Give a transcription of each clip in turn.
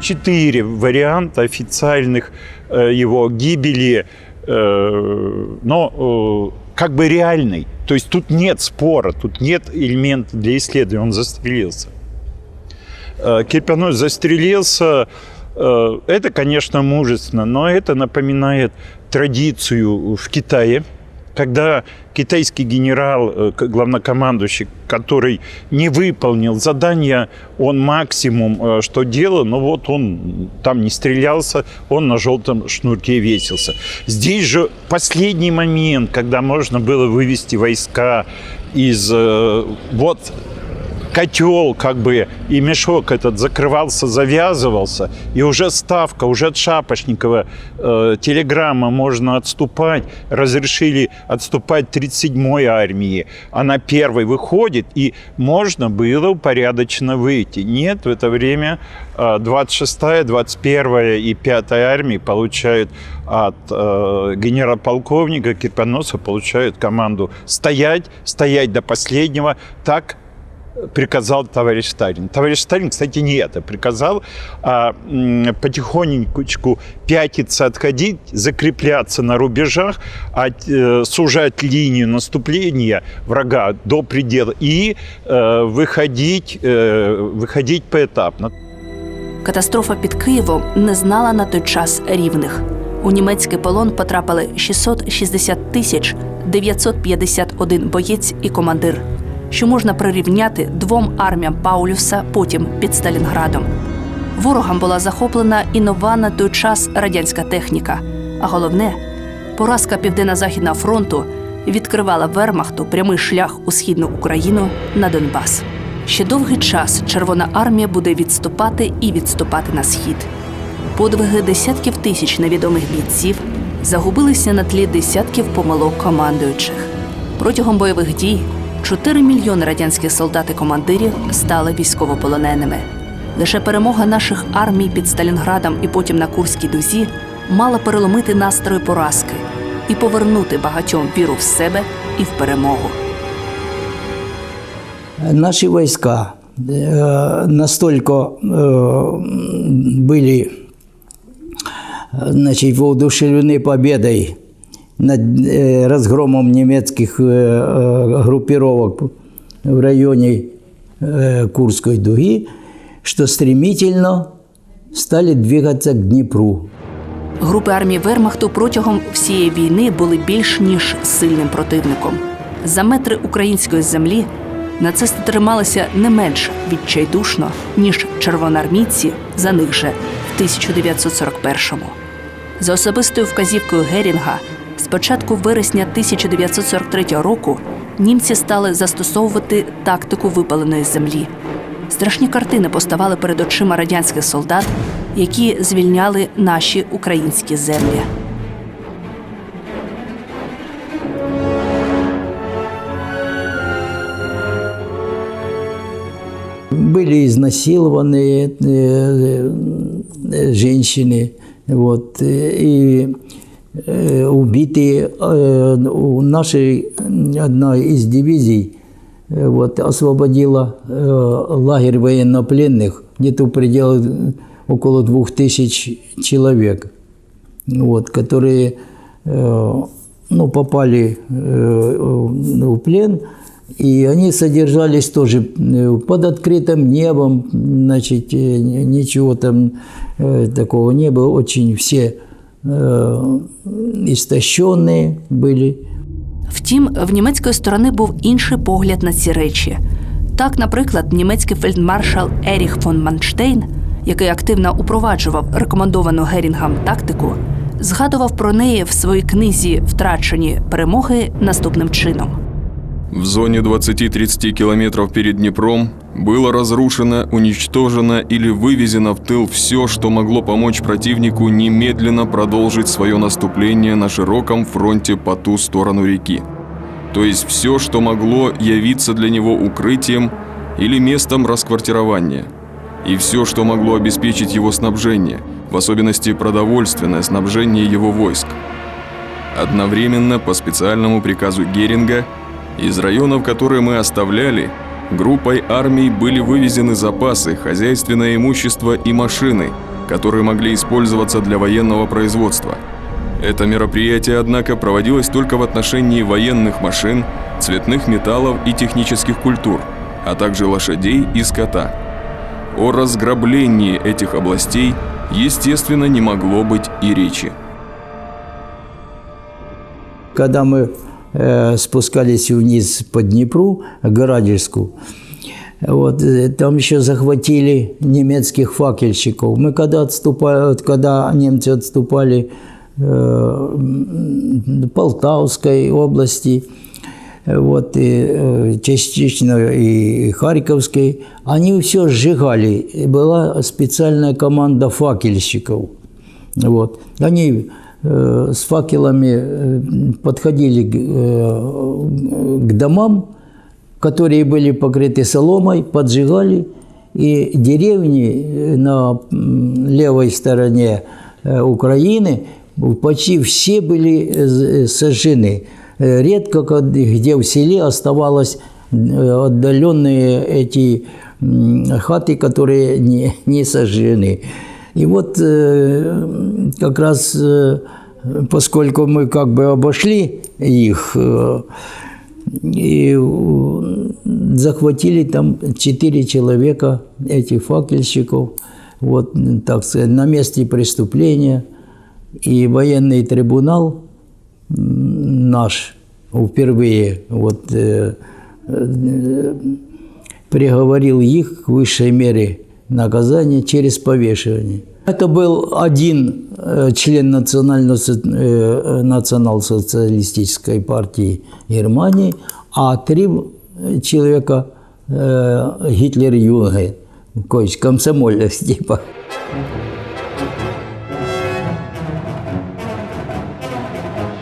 четыре варианта официальных э, его гибели, э, но э, как бы реальный. То есть тут нет спора, тут нет элемента для исследования, он застрелился. Э, Кирпяной застрелился, Э, Это, конечно, мужественно, но это напоминает традицию в Китае, когда китайский генерал, э, главнокомандующий, который не выполнил задание, он максимум, э, что делал, но вот он там не стрелялся, он на желтом шнурке весился. Здесь же последний момент, когда можно было вывести войска из э, вот котел как бы и мешок этот закрывался, завязывался, и уже ставка, уже от Шапошникова э, телеграмма можно отступать, разрешили отступать 37-й армии. Она первой выходит, и можно было упорядоченно выйти. Нет, в это время э, 26-я, 21-я и 5-я армии получают от э, генерал-полковника Кирпоноса получают команду стоять, стоять до последнего, так приказал товарищ Сталин. Товарищ Сталин, кстати, не это приказал, а м, потихонечку пятиться, отходить, закрепляться на рубежах, а, э, сужать линию наступления врага до предела и э, выходить, э, выходить поэтапно. Катастрофа під Києвом не знала на той час рівних. У німецький полон потрапили 660 тисяч 951 боєць і командир, що можна прирівняти двом арміям Паулюса потім під Сталінградом. Ворогам була захоплена і нова на той час радянська техніка. А головне, поразка Південно-Західного фронту відкривала Вермахту прямий шлях у східну Україну на Донбас. Ще довгий час Червона армія буде відступати і відступати на схід. Подвиги десятків тисяч невідомих бійців загубилися на тлі десятків помилок командуючих. Протягом бойових дій 4 мільйони радянських солдат і командирів стали військовополоненими. Лише перемога наших армій під Сталінградом і потім на Курській дузі мала переломити настрої поразки і повернути багатьом віру в себе і в перемогу. Наши войска э, настолько э, были э, значит, воодушевлены победой над э, разгромом немецких э, э, группировок в районе э, Курской дуги, что стремительно стали двигаться к Днепру. Групи армії Вермахту протягом всієї війни були більш ніж сильним противником. За метри української землі нацисти трималися не менш відчайдушно, ніж червоноармійці за них же в 1941-му. За особистою вказівкою Герінга, з початку вересня 1943 року німці стали застосовувати тактику випаленої землі. Страшні картини поставали перед очима радянських солдат, які звільняли наші українські землі. Были изнасилованы э, э, женщины, вот, э, и э, убиты э, у нашей одна из дивизий э, вот, освободила лагерь военнопленных, где-то в пределах около двух тысяч человек, вот, которые ну, попали в плен, и они содержались тоже под открытым небом, значит, ничего там такого не было, очень все э, истощенные были. Втім, в німецької сторони був інший погляд на ці речі. Так, наприклад, німецький фельдмаршал Еріх фон Манштейн, який активно упроваджував рекомендовану Герінгам тактику, згадував про неї в своїй книзі Втрачені перемоги наступним чином. В зоне 20-30 километров перед Днепром было разрушено, уничтожено или вывезено в тыл все, что могло помочь противнику немедленно продолжить свое наступление на широком фронте по ту сторону реки. То есть все, что могло явиться для него укрытием или местом расквартирования. И все, что могло обеспечить его снабжение, в особенности продовольственное снабжение его войск. Одновременно по специальному приказу Геринга из районов, которые мы оставляли, группой армий были вывезены запасы, хозяйственное имущество и машины, которые могли использоваться для военного производства. Это мероприятие, однако, проводилось только в отношении военных машин, цветных металлов и технических культур, а также лошадей и скота. О разграблении этих областей, естественно, не могло быть и речи. Когда мы спускались вниз по Днепру, Городельску, вот, э, там еще захватили немецких факельщиков. Мы когда отступали, когда немцы отступали э, Полтавской области, э, вот, и, э, частично и Харьковской, они все сжигали. Была специальная команда факельщиков. Вот. Они э, с факелами э, подходили к, э, к домам, которые были покрыты соломой, поджигали, и деревни э, на м, левой стороне э, Украины почти все были э, сожжены. Э, Редко ко- где в селе оставалось э, отдаленные эти м, хаты, которые не, не сожжены. И вот э, как раз, э, поскольку мы как бы обошли их, э, и захватили там четыре человека, этих факельщиков, вот, так сказать, на месте преступления. И военный трибунал наш впервые вот, приговорил их к высшей мере наказания через повешивание. Это был один э, член национально- э, национал-социалистической партии Германии, а три э, человека э, Гитлер-Юнге, то есть комсомолец типа.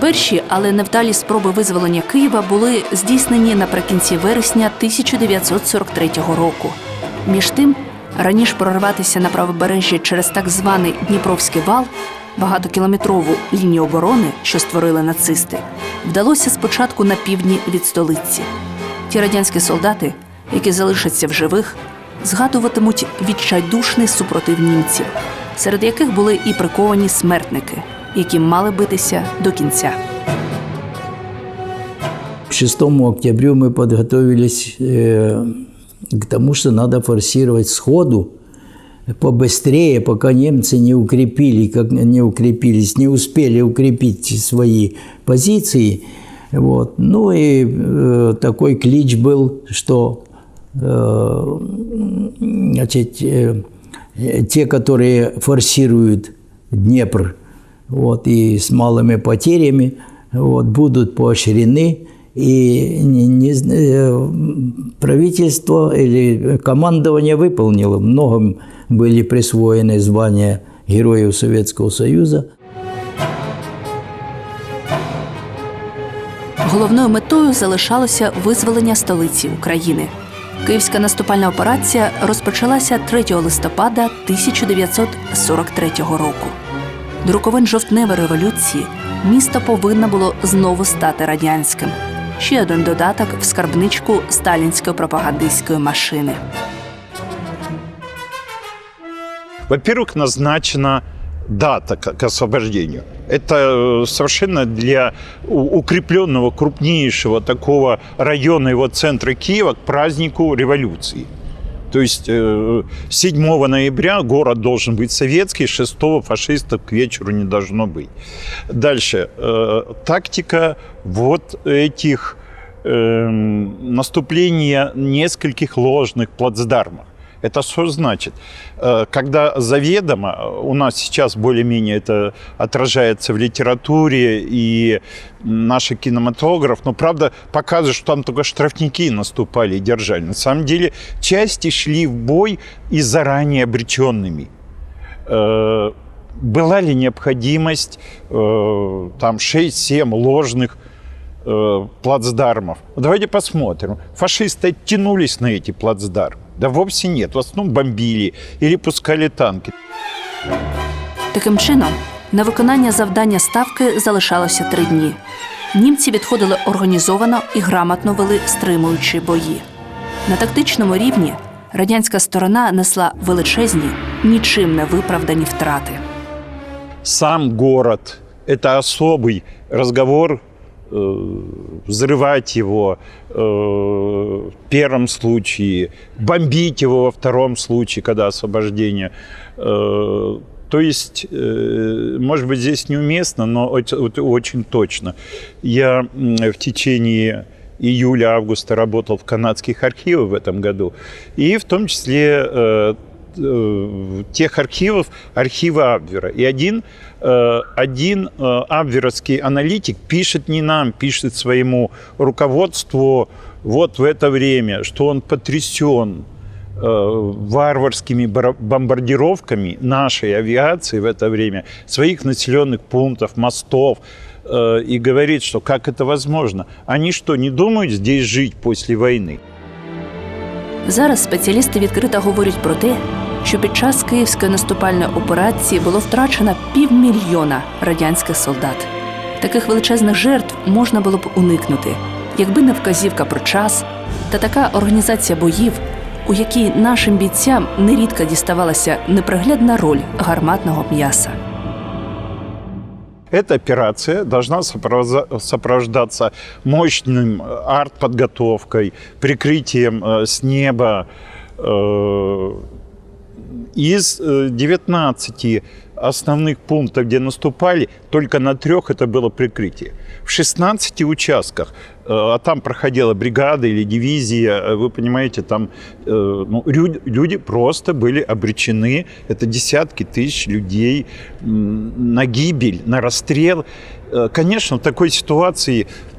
Перші, але невдалі спроби визволення Києва були здійснені наприкінці вересня 1943 року. Між тим, раніше прорватися на правобережжя через так званий Дніпровський вал, багатокілометрову лінію оборони, що створили нацисти, вдалося спочатку на півдні від столиці. Ті радянські солдати, які залишаться в живих, згадуватимуть відчайдушний супротив німців, серед яких були і приковані смертники, які мали битися до кінця. К 6 октября мы подготовились э, к тому, что надо форсировать сходу побыстрее, пока немцы не укрепили, как не укрепились, не успели укрепить свои позиции. Вот. Ну и э, такой клич был, что э, значит, э, те, которые форсируют Днепр, вот, и с малыми потерями, вот, будут поощрены. И не- не зн- э, правительство или командование выполнило. Многим были присвоены звания Героев Советского Союза. Головною метою залишалося визволення столиці України. Київська наступальна операція розпочалася 3 листопада 1943 року. До роковин жовтневої революції місто повинно було знову стати радянським. Ще один додаток в скарбничку сталінської пропагандистської машини. Во-первых, назначена дата к к освобождению. Это э, совершенно для у- укрепленного крупнейшего такого района его центра Киева к празднику революции. То есть э, 7 ноября город должен быть советский, 6 фашистов к вечеру не должно быть. Дальше. э, Тактика вот этих эм, наступления нескольких ложных плацдармов. Это что значит? Э, Когда заведомо, у нас сейчас более-менее это отражается в литературе и наш кинематограф, но правда показывает, что там только штрафники наступали и держали. На самом деле части шли в бой и заранее обреченными. Э, Была ли необходимость э, там 6-7 ложных э, плацдармов. Давайте посмотрим. Фашисты оттянулись на эти плацдармы? Да вовсе нет. В основном бомбили или пускали танки. Таким чином, на виконання завдання ставки залишалося три дні. Німці відходили організовано і грамотно вели стримуючі бої. На тактичному рівні радянська сторона несла величезні нічим не виправдані втрати. Сам город – это особый разговор, э, взрывать его э, в первом случае, бомбить его во втором случае, когда освобождение. Э, То есть, э, может быть, здесь неуместно, но очень точно. Я в течение июля-августа работал в канадских архивах в этом году, и в том числе э, э, тех архивов, архива Абвера. И один, э, один э, абверовский аналитик пишет не нам, пишет своему руководству вот в это время, что он потрясен э, варварскими бара- бомбардировками нашей авиации в это время своих населенных пунктов, мостов, э, и говорит, что как это возможно? Они что, не думают здесь жить после войны? Зараз спеціалісти відкрито говорять про те, що під час київської наступальної операції було втрачено півмільйона радянських солдат. Таких величезних жертв можна було б уникнути, якби не вказівка про час та така організація боїв, у якій нашим бійцям нерідко діставалася неприглядна роль гарматного м'яса. Эта операция должна сопровоза- сопровождаться мощным э, артподготовкой, прикрытием э, с неба. Э, Из э, 19 основных пунктов, где наступали, только на трех это было прикрытие. В 16 участках, э, а там проходила бригада или дивизия, э, вы понимаете, там э, ну, рю- люди просто были обречены, это десятки тысяч людей м, на гибель, на расстрел. Э, Конечно, в такой ситуации м,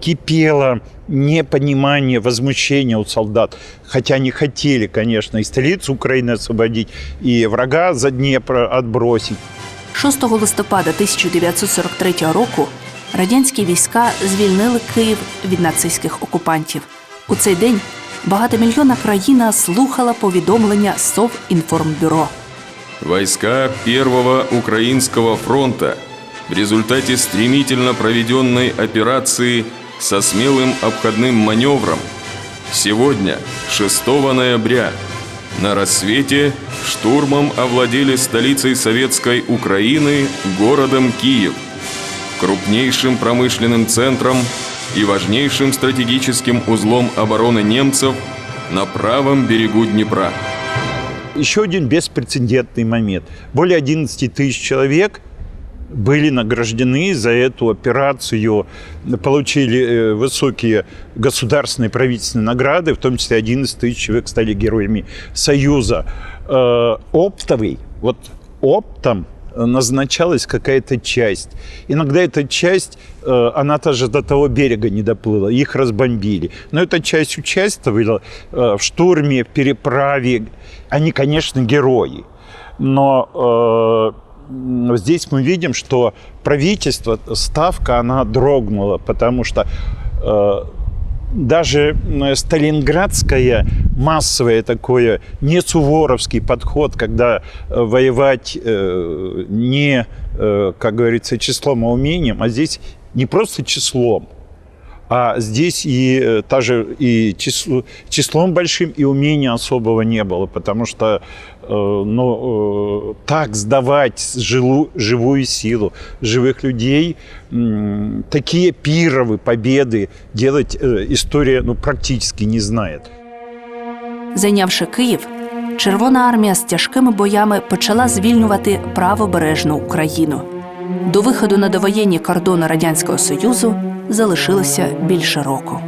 кипело непонимание, возмущение у солдат. Хотя они хотели, конечно, и столицу Украины освободить, и врага за Днепр отбросить. 6 листопада 1943 року радянські війська звільнили Київ від нацистських окупантів. У цей день багатомільйонна країна слухала повідомлення Совінформбюро. Войска Первого Украинского фронта в результате стремительно проведенной операции со смелым обходным маневром сегодня, 6 ноября, на рассвете штурмом овладели столицей Советской Украины городом Киев, крупнейшим промышленным центром и важнейшим стратегическим узлом обороны немцев на правом берегу Днепра. Еще один беспрецедентный момент. Более 11 тысяч человек были награждены за эту операцию, получили э, высокие государственные правительственные награды, в том числе 11 тысяч человек стали героями Союза. Э, Оптовый, вот оптом назначалась какая-то часть. Иногда эта часть, э, она даже до того берега не доплыла, их разбомбили. Но эта часть участвовала э, в штурме, в переправе. Они, конечно, герои. Но э, здесь мы видим, что правительство, ставка, она дрогнула, потому что э, даже м, сталинградское массовое такое, не суворовский подход, когда э, воевать э, не, э, как говорится, числом, а умением, а здесь не просто числом, а здесь и э, даже и число- числом большим и умения особого не было, потому что э, ну, э, так сдавать жилу- живую силу живых людей, м, такие пировы, победы делать э, история ну, практически не знает. Зайнявши Київ, Червона армія з тяжкими боями почала звільнювати правобережну Україну. До виходу на довоєнні кордони Радянського Союзу залишилося більше року.